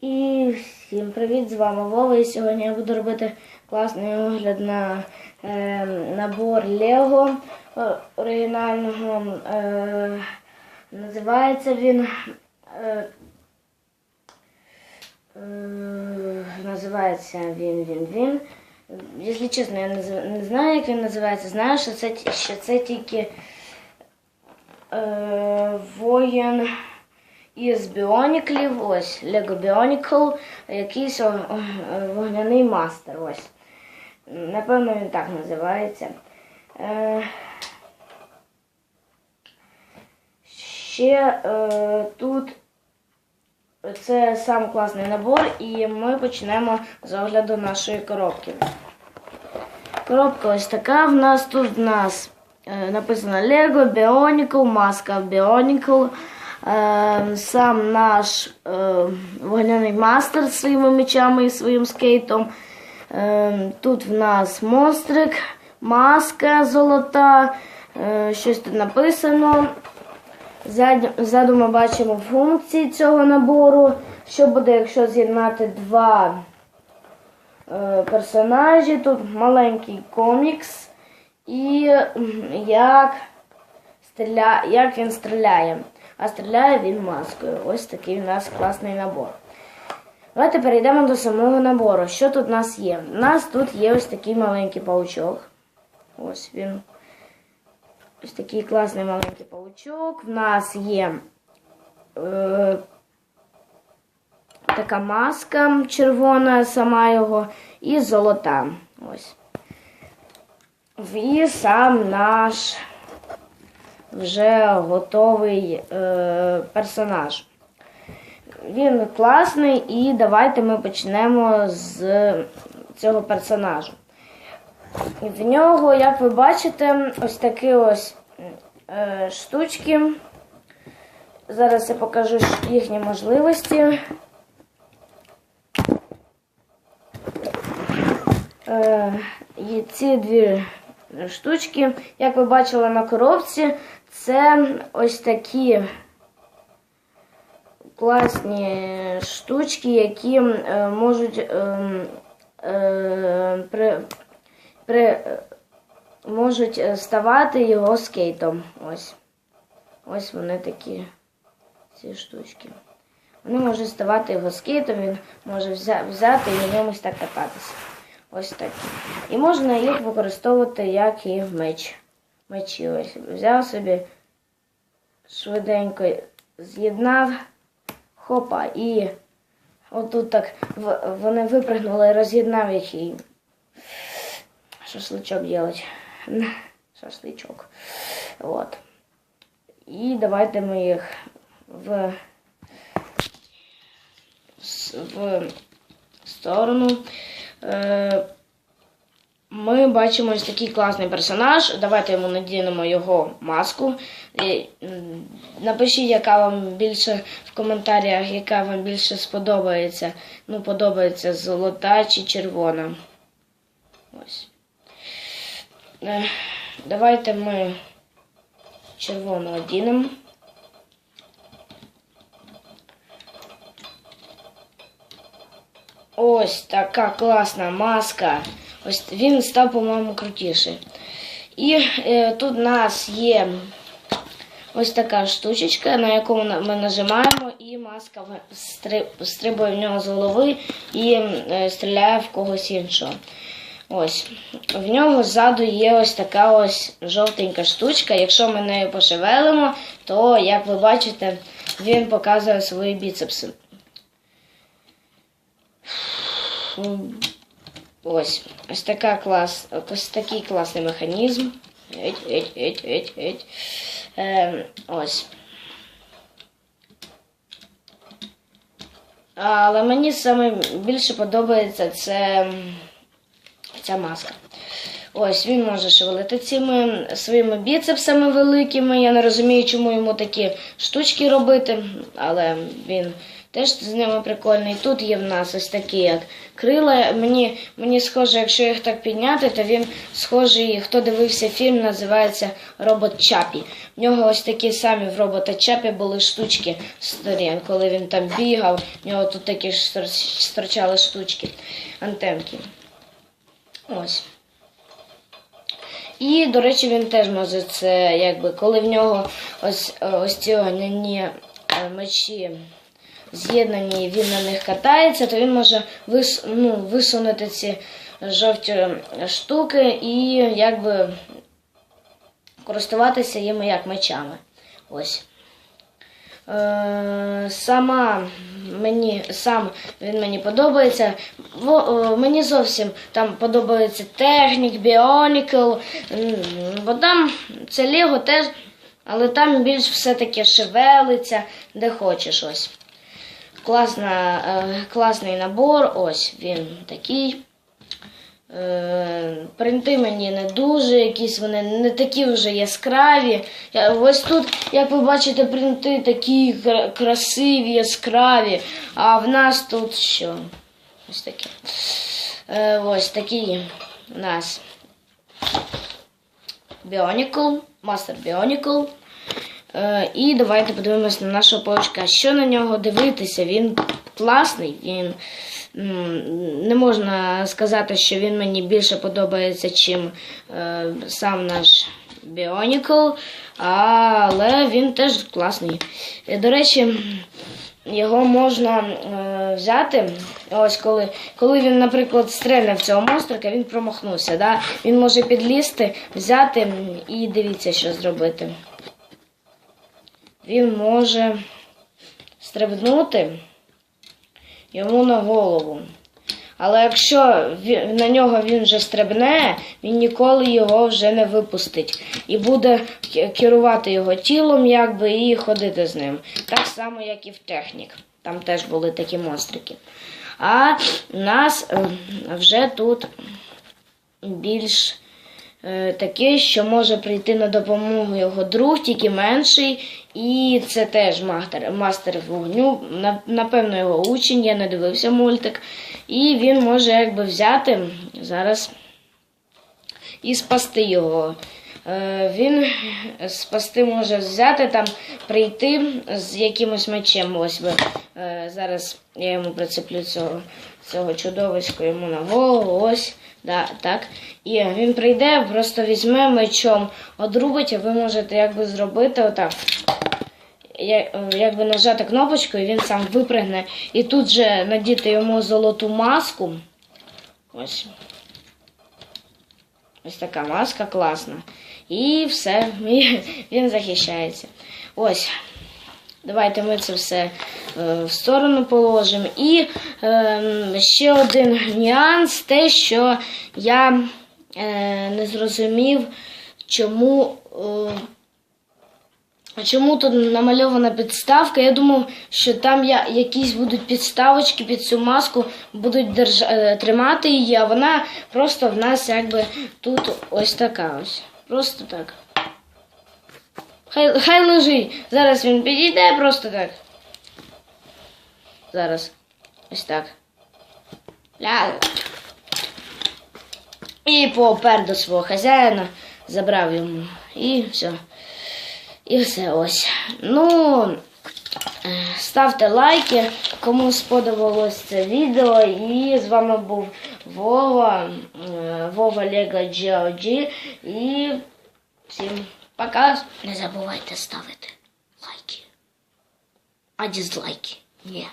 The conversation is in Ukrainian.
І всім привіт! З вами Вова. І сьогодні я буду робити класний огляд на е, набор Лего е, оригінального. Е, називається він. Е, е, називається він він він. Якщо чесно, я не, знаю, як він називається. Знаю, що це, що це тільки е, воїн із біоніклів, ось Lego Bionicle, якийсь вогняний мастер. Ось. Напевно, він так називається. Е, ще е, тут це сам класний набор, і ми почнемо з огляду нашої коробки. Коробка ось така. В нас тут в нас е, написано Lego Bionicle, маска Bionicle. Е, сам наш е, вогняний мастер з своїми мечами і своїм скейтом. Е, тут в нас монстрик, маска золота, е, щось тут написано. Ззаду, ззаду ми бачимо функції цього набору. Що буде, якщо з'єднати два е, персонажі? Тут маленький комікс і як, стріля... як він стріляє. А стріляє він маскою. Ось такий у нас класний набор. Давайте перейдемо до самого набору. Що тут у нас є? У нас тут є ось такий маленький паучок. Ось він. Ось такий класний маленький паучок. В нас є е, така маска червона, сама його, і золота. Ось. І сам наш вже готовий е, персонаж. Він класний, і давайте ми почнемо з цього персонажа. В нього, як ви бачите, ось такі ось е, штучки. Зараз я покажу їхні можливості. Е, ці дві штучки, як ви бачили на коробці, це ось такі класні штучки, які е, можуть е, е, е, ставати його скейтом. Ось. Ось вони такі ці штучки. Вони можуть ставати його скейтом, він може взяти і на ньому так кататися. Ось такі. І можна їх використовувати як і меч Мечі ось. Взяв собі швиденько з'єднав, хопа, і отут так в- вони випрыгнули, роз'єднав їх і шашлычок делать. Шашлычок. Вот. І давайте ми їх в, с- в сторону. Е, ми бачимо ось такий класний персонаж. Давайте йому надінемо його маску. Напишіть, яка вам більше в коментарях, яка вам більше сподобається. Ну, подобається золота чи червона. Ось. Е, Давайте ми червону одінемо. Ось така класна маска. Ось він став, по-моєму, крутіший. І е, тут у нас є ось така штучечка, на яку ми нажимаємо, і маска стрибує в нього з голови і е, стріляє в когось іншого. Ось. В нього ззаду є ось така ось жовтенька штучка. Якщо ми нею пошевелимо, то, як ви бачите, він показує свої біцепси. Ось, ось така клас, ось такий класний механізм. Еть, еть, еть, еть, еть. Ем, ось. Але мені саме більше подобається це ця маска. Ось він може шевелити цими своїми біцепсами великими. Я не розумію, чому йому такі штучки робити, але він теж з ними прикольний. Тут є в нас ось такі як крила. Мені, мені схоже, якщо їх так підняти, то він схожий, хто дивився фільм, називається Робот Чапі. В нього ось такі самі в робота Чапі були штучки сторін, коли він там бігав, в нього тут такі ж стирчали штучки, антенки. Ось. І, до речі, він теж може це, якби, коли в нього ось, ось ці огняні е, мечі з'єднані, він на них катається, то він може вис, ну, висунути ці жовті штуки і якби користуватися їми як мечами. Ось. Е, сама мені сам він мені подобається. Е, мені зовсім там подобається технік, Біонікл, бо там це Лего теж, але там більш все таке шевелиться, де хочеш ось. Класна, е, класний набор, ось він такий. Е, Принти мені не дуже, якісь вони не такі вже яскраві. Я- Ось тут, як ви бачите, принти такі красиві, яскраві. А в нас тут що? Ось такі. Е, Ось такі у нас Bionicle, Master Bionicle. Е, І давайте подивимось на нашого паучка. Що на нього дивитися? Він класний, він не можна сказати, що він мені більше подобається, чим е, сам наш Bionicle, але він теж класний. Е, До речі, його можна взяти. Ось коли, коли він, наприклад, стрельне цього монстрика, він промахнувся. Да? Він може підлізти, взяти і дивіться, що зробити. Він може стрибнути йому на голову. Але якщо на нього він вже стрибне, він ніколи його вже не випустить. І буде керувати його тілом, якби, і ходити з ним. Так само, як і в технік. Там теж були такі монстрики. А нас е, вже тут більш е, таке, що може прийти на допомогу його друг, тільки менший. І це теж мастер, мастер вогню. Напевно, його учень, я не дивився мультик. І він може якби взяти зараз і спасти його. Е, Він спасти може взяти там, прийти з якимось мечем. Ось ви е, зараз я йому прицеплю цього, цього чудовиська йому на голову. Ось. Да, так. І він прийде, просто візьме мечом, одрубить, а ви можете якби зробити отак. Е, Якби нажати кнопочку, і він сам випригне. І тут же надіти йому золоту маску. Ось. Ось така маска класна. І все, він захищається. Ось. Давайте ми це все е, в сторону положимо. І е, ще один нюанс, те, що я е, не зрозумів, чому. Е, Чому тут намальована підставка? Я думав, що там якісь будуть підставочки під цю маску, будуть тримати її, а вона просто в нас якби тут ось така ось. Просто так. Хай, хай лежить. Зараз він підійде просто так. Зараз. Ось так. Ля. І попер до свого хазяїна, забрав йому. І все. І все ось. Ну, е, ставте лайки, кому сподобалось це відео. І з вами був Вова, е, Вова Лего GOG. І всім пока. Не забувайте ставити лайки. А дизлайки. Ні.